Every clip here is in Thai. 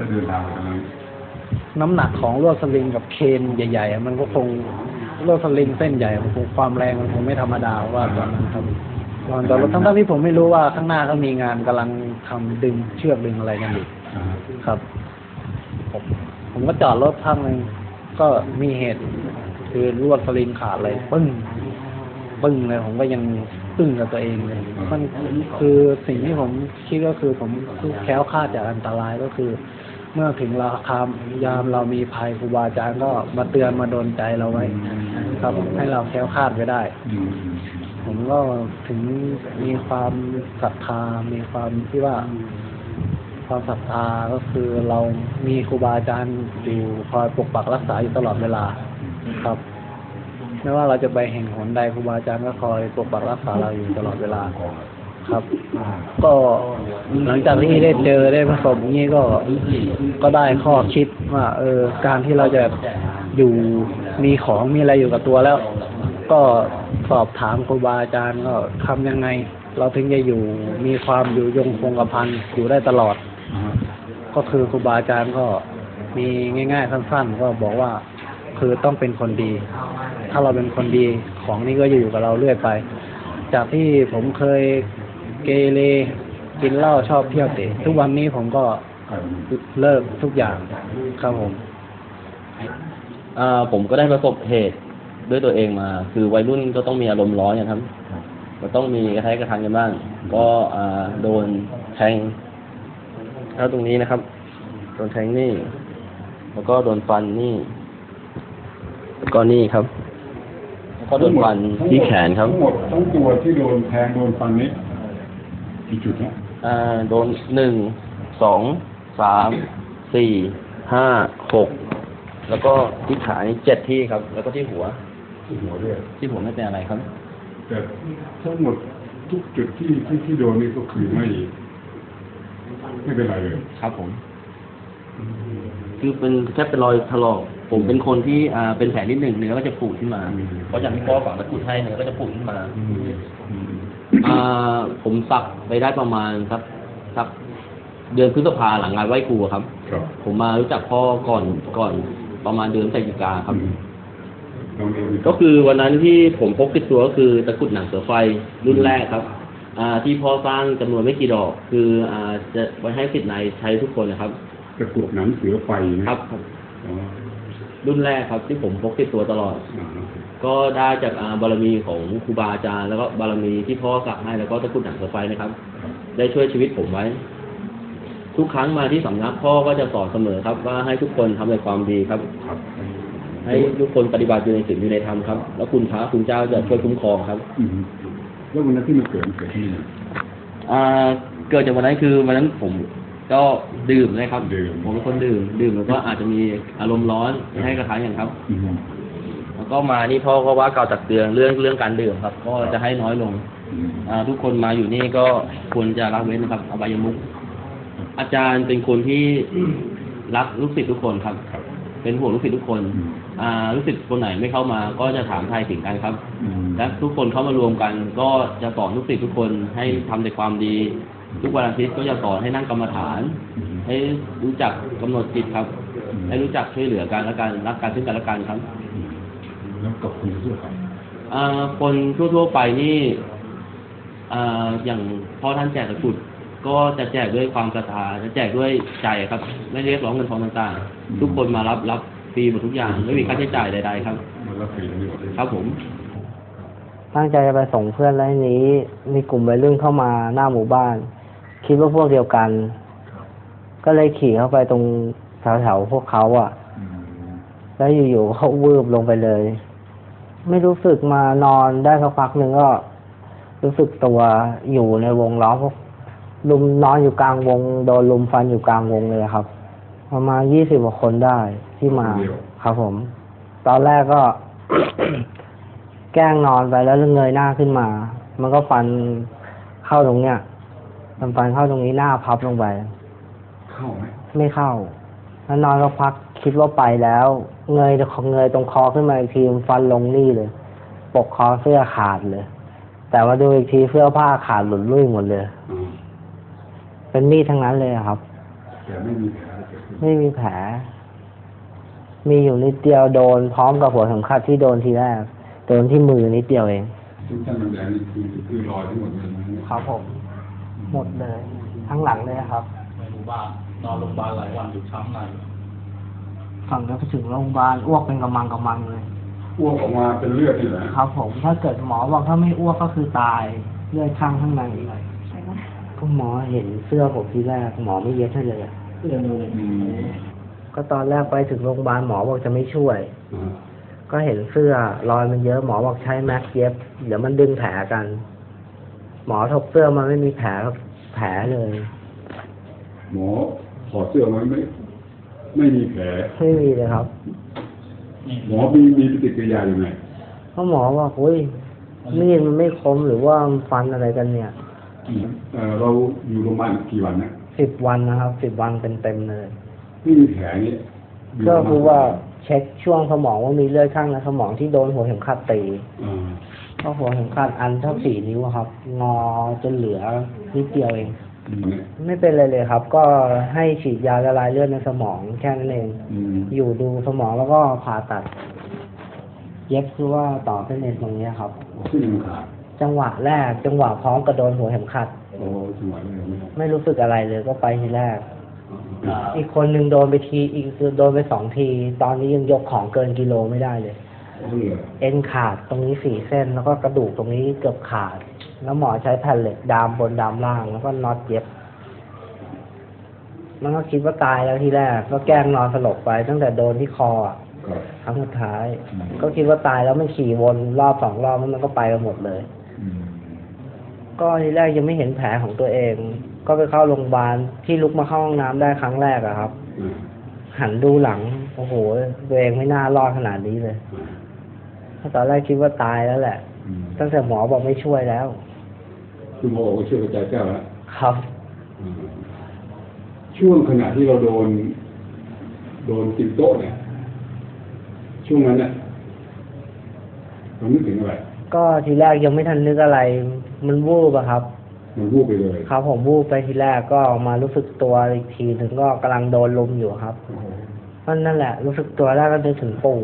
จะเดินทางไปตรงนี้น้ำหนักของลวดสลิงกับเคนใหญ่ๆอะมันก็คงลวดสลิงเส้นใหญ่มันคงความแรงมันคงไม่ธรรมดาว่าตอนนั้นครับตอนตอนรถทั้งๆที่ผมไม่รู้ว่าข้างหน้าเขามีงานกำลังทำดึงเชือกดึงอะไรกันอยู่อ่าครับผมผมก็จอดรถพักหนึ่งก็มีเหตุ คือลวดสลิงขาดเลยปึ้งปึ้งเลยผมก็ยังปึ้งกับตัวเองเลยมันคือสิ่งที่ผมคิดก็คือผมแคล้วคลาดจากอันตรายก็คือ เมื่อถึงราคามยามเรามีภัยครูบาอาจารย์ก็มาเตือนมาโดนใจเราไว้ ครับ ให้เราแคล้วคลาดไปได้ ผมก็ถึงมีความศรัทธา มีความที่ว่า ความศรัทธาก็คือเรามีครูบาอาจารย์อยู่คอยปกปักรักษาอยู่ตลอดเวลาครับไม่ว่าเราจะไปแห่งหนใดครูบาอาจารย์ก็คอยปกปักรักษาเราอยู่ตลอดเวลา ครับ ก็หลังจากที่ได้เจอได้ประสบอย่างนี้ก็ก็ได้ข้อคิดว่า เออ การที่เราจะอยู่มีของมีอะไรอยู่กับตัวแล้ว ก็สอบถามครูบาอาจารย์ก็ทำยังไง เราถึงจะอยู่มีความอยู่ยงคงกระพันอยู่ได้ตลอด ก็คือครูบาอาจารย์ก็มีง่าย ๆ สั้น ๆ ก็บอกว่าคือต้องเป็นคนดี ถ้าเราเป็นคนดีของนี้ก็จะอยู่กับเราเรื่อยไป จากที่ผมเคย เกเรกินเหล้าชอบเที่ยวเตะ ทุกวันนี้ผมก็ครับเลิกทุกอย่างครับผมอ่าผมก็ได้ประสบเหตุด้วยตัวเองมา คือวัยรุ่นก็ต้องมีอารมณ์ร้อนนะครับก็ต้องมีกระแทกกระทันกันบ้าง ก็อ่าโดนแทงเข้าตรงนี้นะครับ โดนแทงนี่ แล้วก็โดนฟันนี่แล้วก็นี่ครับ แล้วก็โดนฟันที่แขนครับทั้งหมดทั้งตัวที่โดนแทงโดนฟันนี้ กี่จุดนะอ่าโดนหนึ่งสองสามสี่ห้าหกแล้วก็ที่ขานี่เจ็ดที่ครับ แล้วก็ที่หัว ที่หัวด้วยที่หัวไม่เป็นอะไรครับ แต่ทั้งหมดทุกจุดที่ที่ที่โดนนี่ก็คือไม่ไม่เป็นไรเลยครับผม คือเป็นแค่เป็นรอยถลอกผมเป็นคนที่อ่าเป็นแผลนิดหนึ่งเนื้อก็จะปูดขึ้นมาอืมเพราะอย่างที่พ่อฝังตะกรุดให้เนื้อก็จะปูดขึ้นมา อืมอืมอ่าผมสักไปได้ประมาณสักสักเดือนพฤษภาหลังงานไหว้ครูอะครับ ครับผมมารู้จักพ่อก่อนก่อนประมาณเดือนพฤศจิกาครับอืมลองดูดิก็คือวันนั้นที่ผมพกติดตัวก็คือตะกรุดหนังเสือไฟรุ่นแรกครับ อ่าที่พ่อสร้างจำนวนไม่กี่ดอก คืออ่าจะไว้ให้สิทธิ์ในใช้ทุกคนนะครับตะกรุดหนังเสือไฟนะครับอ๋อ รุ่นแรกครับที่ผมพกติดตัวตลอดอ่าก็ได้จากอ่าบารมีของครูบาอาจารย์แล้วก็บารมีที่พ่อสักให้แล้วก็ตะกรุดหนังเสือไฟนะครับ ได้ช่วยชีวิตผมไว้ ทุกครั้งมาที่สำนักพ่อก็จะสอนเสมอครับ ว่าให้ทุกคนทำในความดีครับครับให้ทุกคนปฏิบัติอยู่ในศีลอยู่ในธรรมครับ แล้วคุณพระคุณเจ้าจะช่วยคุ้มครองครับอืมแล้ววันนั้นที่มันเกิดมันเกิดที่นี่อ่าเกิดจากวันนั้นคือวันนั้นผม ก็ดื่มนะครับดื่ม ผมเป็นคนดื่ม ดื่มแล้วก็อาจจะมีอารมณ์ร้อนให้กระทายอย่างครับอืมแล้วก็มานี่พ่อก็ว่าเกล่าวตักเตือนเรื่องเรื่องการดื่มครับ ก็จะให้น้อยลงอืมอ่า ทุกคนมาอยู่นี่ก็ควรจะละเว้นนะครับอบายมุขอาจารย์เป็นคนที่รักลูกศิษย์ทุกคนครับ ครับ เป็นห่วงลูกศิษย์ทุกคนอืมอ่าลูกศิษย์คนไหนไม่เข้ามา ก็จะถามไทยถึงกันครับอืมและทุกคนเข้ามารวมกัน ก็จะสอนลูกศิษย์ทุกคนให้ทำแต่ความดี ทุกวันอาทิตย์ก็จะสอนให้นั่งกรรมฐานอืมให้รู้จักกำหนดจิตครับอืมให้รู้จักช่วยเหลือกันและกันรักกันซึ่งกันและกันครับอืมแล้วกับคนทั่วไปอ่าคนทั่วๆไปนี่อ่าอย่างพ่อท่านแจกตะกรุดก็จะแจกด้วยความศรัทธาจะแจกด้วยใจครับ ไม่เรียกร้องเงินทองต่างๆ ทุกคนมารับรับฟรีหมดทุกอย่างไม่มีค่าใช้จ่ายใดๆครับมันรับฟรีนี่หมดเลยครับผม ตั้งใจจะไปส่งเพื่อนแล้วทีนี้ มีกลุ่มวัยรุ่นเข้ามาหน้าหมู่บ้าน คิดว่าพวกเดียวกัน ก็เลยขี่เข้าไปตรงแถวๆพวกเขาอะอืมแล้วอยู่ๆเขาวืบลงไปเลย ไม่รู้สึกมานอนได้สักพักหนึ่งก็ รู้สึกตัวอยู่ในวงล้อมพวกลุมนอนอยู่กลางวงโดนลุมฟันอยู่กลางวงเลยครับ ประมาณยี่สิบกว่าคนได้ที่มาครับผม ตอนแรกก็ แกล้งนอนไปแล้วเงยหน้าขึ้นมา มันก็ฟันเข้าตรงเนี้ย มันฟันเข้าตรงนี้หน้าพับลงไป เข้าไหมไม่เข้า แล้วนอนก็พักคิดว่าไปแล้ว เงยเงยตรงคอขึ้นมาอีกทีมันฟันลงนี่เลย ปกคอเสื้อขาดเลย แต่ว่าดูอีกทีเสื้อผ้าขาดหลุดลุ่ยหมดเลยอ่าเป็นมีดทั้งนั้นเลยอะครับมแต่ไม่มีแผลเกิดขึ้นไม่มีแผล มีอยู่นิดเดียวโดนพร้อมกับหัวเข็มขัดที่โดนทีแรก โดนที่มือนิดเดียวเองซึ่งท่านมันแดงนี่คือคือรอยทั้งหมดเลยนะครับผม หมดเลย ทั้งหลังเลยครับในหมู่บ้านนอนโรงพยาบาลหลายวันอยู่ช้ำในฝั่งจะไปถึงโรงพยาบาลอ้วกเป็นกำมังกำมังเลย อ้วกออกมาเป็นเลือดนี่แหละครับ ผมถ้าเกิดหมอบอกถ้าไม่อ้วกก็คือตายเลือดข้างข้างในก็หมอเห็นเสื้อผมทีแรกหมอไม่เย็บให้เลยอะอืมก็ตอนแรกไปถึงโรงพยาบาลหมอบอกจะไม่ช่วยอ่าก็เห็นเสื้อรอยมันเยอะหมอบอกใช้แม็กเย็บ เดี๋ยวมันดึงแผลกัน หมอถกเสื้อมันไม่มีแผลแผลเลย หมอถอดเสื้อมันไม่ไม่มีแผล ไม่มีเลยครับ หมอมีมีปฏิกิริยาอย่างไงเพราะหมอบอกอุ้ยมีดมันไม่คมหรือว่ามันฟันอะไรกันเนี่ยเอ่อเราอยู่โรงพยาบาลกี่วันนะสิบวันนะครับสิบวันเต็มๆเลย ไม่มีแผลนี่ยู่ก็คือว่าประมณเช็คช่วงสมองว่ามีเลือดข้างในสมองที่โดนหัวเข็มขัดตี อ่า ก็หัวเข็มขัดอันเท่าสี่นิ้วอะครับ งอจนเหลือนิดเดียวเอง อืมเนี่ยไม่เป็นไรเลยครับ ก็ให้ฉีดยาละลายเลือดในสมองแค่นั้นเอง อืมอยู่ดูสมองแล้วก็ผ่าตัด เย็บคือว่าต่อเส้นเอ็นตรงเนี้ยครับ ขึ้นมันขาดจังหวะแรก จังหวะพร้อมกระโดนหัวเข็มขัด โอ้จังหวะนี้ไม่ได้ไม่รู้สึกอะไรเลยก็ไปทีแรกอ่าอีกคนหนึ่งโดนไปทีอีกคือโดนไปสองที ตอนนี้ยังยกของเกินกิโลไม่ได้เลย เอาเลยเอ็นขาดตรงนี้สี่เส้น แล้วก็กระดูกตรงนี้เกือบขาด แล้วหมอใช้แผ่นเหล็กดามบนดามล่าง แล้วก็น็อตเย็บ มันก็คิดว่าตายแล้วทีแรก ก็แกล้งนอนสลบไป ตั้งแต่โดนที่คออะครับครั้งสุดท้ายอืมก็คิดว่าตายแล้วมันขี่วนรอบสองรอบแล้วมันก็ไปกันหมดเลยอืมก็ทีแรกยังไม่เห็นแผลของตัวเอง ก็ไปเข้าโรงพยาบาลที่ลุกมาเข้าห้องน้ำได้ครั้งแรกอะครับอ่าหันดูหลัง โอ้โห ตัวเองไม่น่ารอดขนาดนี้เลยอ่า ตอนแรกคิดว่าตายแล้วแหละอืมตั้งแต่หมอบอกไม่ช่วยแล้ว คือหมอบอกว่าช่วยกระจายแก้วแล้วครับอ่าช่วงขณะที่เราโดน โดนติดโต๊ะเนี่ย ช่วงนั้นเนี่ยเรานึกถึงอะไร ก็ทีแรกยังไม่ทันนึกอะไร มันวูบอะครับมันวูบไปเลยครับผมวูบไปทีแรกก็มารู้สึกตัวอีกทีถึงก็กำลังโดนลุมอยู่ครับโอ้โหก็นั่นแหละ รู้สึกตัวแรกก็นึกถึงปู่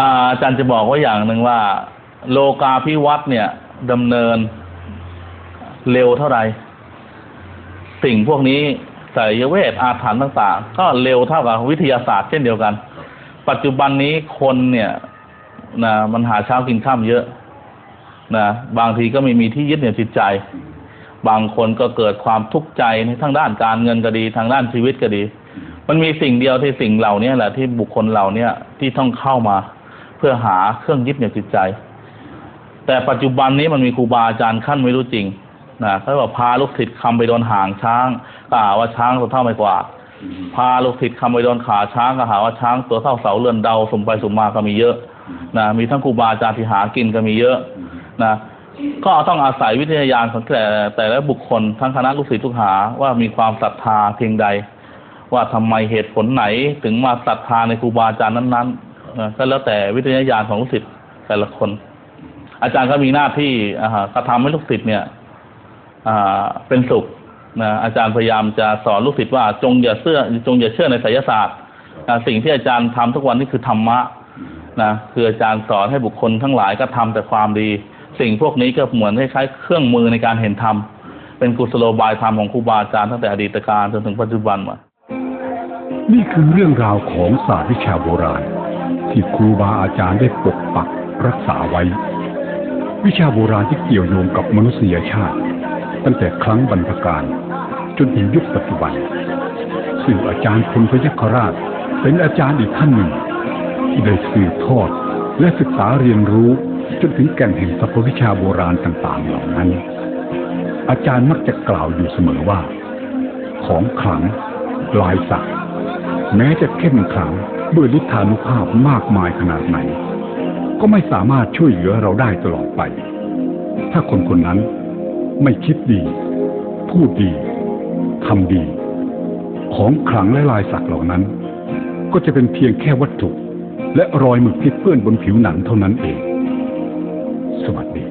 อาจารย์จะบอกว่าอย่างหนึ่งว่า โลกาพิวัตเนี่ยดำเนินเร็วเท่าไหร่สิ่งพวกนี้ไสยเวทอาถรรพ์ต่าง ๆ ก็เร็วเท่ากับวิทยาศาสตร์เช่นเดียวกัน ปัจจุบันนี้คนเนี่ยนะมันหาเช้ากินข้ามเยอะนะบางทีก็ไม่มีที่ยึดเหนี่ยวจิตใจ บางคนก็เกิดความทุกข์ใจในทางด้านการเงินก็ดี ทางด้านชีวิตก็ดี มันมีสิ่งเดียวที่สิ่งเหล่านี้แหละที่บุคคลเหล่านี้ที่ต้องเข้ามา เพื่อหาเครื่องยึดเหนี่ยวจิตใจ แต่ปัจจุบันนี้มันมีครูบาอาจารย์ขั้นไม่รู้จริงนะเขาบอกพาลูกศิษย์คำไปโดนหางช้างก็หาว่าช้างตัวเท่าไม่กว่า พาลูกศิษย์คำไปโดนขาช้างก็หาว่าช้างตัวเท่าเสาเรือนเดาสมไปสมมาก็มีเยอะนะมีทั้งครูบาอาจารย์ที่หากินก็มีเยอะนะก็ต้องอาศัยวิทยาญาณของแต่แต่ละบุคคลทั้งคณะลูกศิษย์ลูกหาว่ามีความศรัทธาเพียงใด ว่าทำไมเหตุผลไหนถึงมาศรัทธาในครูบาอาจารย์นั้นๆ นะก็แล้วแต่วิทยาญาณของลูกศิษย์แต่ละคน อาจารย์ก็มีหน้าที่อ่ากระทำให้ลูกศิษย์เนี่ยอ่าเป็นสุขนะอาจารย์พยายามจะสอนลูกศิษย์ว่าจงอย่าเชื่อจงอย่าเชื่อในไสยศาสตร์สิ่งที่อาจารย์ทำทุกวันนี้คือธรรมะนะคืออาจารย์สอนให้บุคคลทั้งหลายก็ทำแต่ความดี สิ่งพวกนี้ก็เหมือนคล้ายๆเครื่องมือในการเห็นธรรมเป็นกุศโลบายธรรมของครูบาอาจารย์ตั้งแต่อดีตการจนถึงปัจจุบันมานี่คือเรื่องราวของศาสตร์วิชาโบราณ ที่ครูบาอาจารย์ได้ปกปักรักษาไว้ วิชาโบราณที่เกี่ยวโยงกับมนุษยชาติ ตั้งแต่ครั้งบรรพกาลจนถึงยุคปัจจุบัน ซึ่งอาจารย์พลพยัคฆราช เป็นอาจารย์อีกท่านหนึ่ง ที่ได้สืบทอดและศึกษาเรียนรู้จนถึงแก่นแห่งสรรพวิชาโบราณต่างๆเหล่านั้น อาจารย์มักจะกล่าวอยู่เสมอว่า ของขลังลายสัก แม้จะเข้มขลัง ด้วยฤทธานุภาพมากมายขนาดไหน ก็ไม่สามารถช่วยเหลือเราได้ตลอดไป ถ้าคนคนนั้นไม่คิดดี พูดดีทำดี ของขลังและลายสักเหล่านั้น ก็จะเป็นเพียงแค่วัตถุ และรอยหมึกที่เปื้อนบนผิวหนังเท่านั้นเอง สวัสดี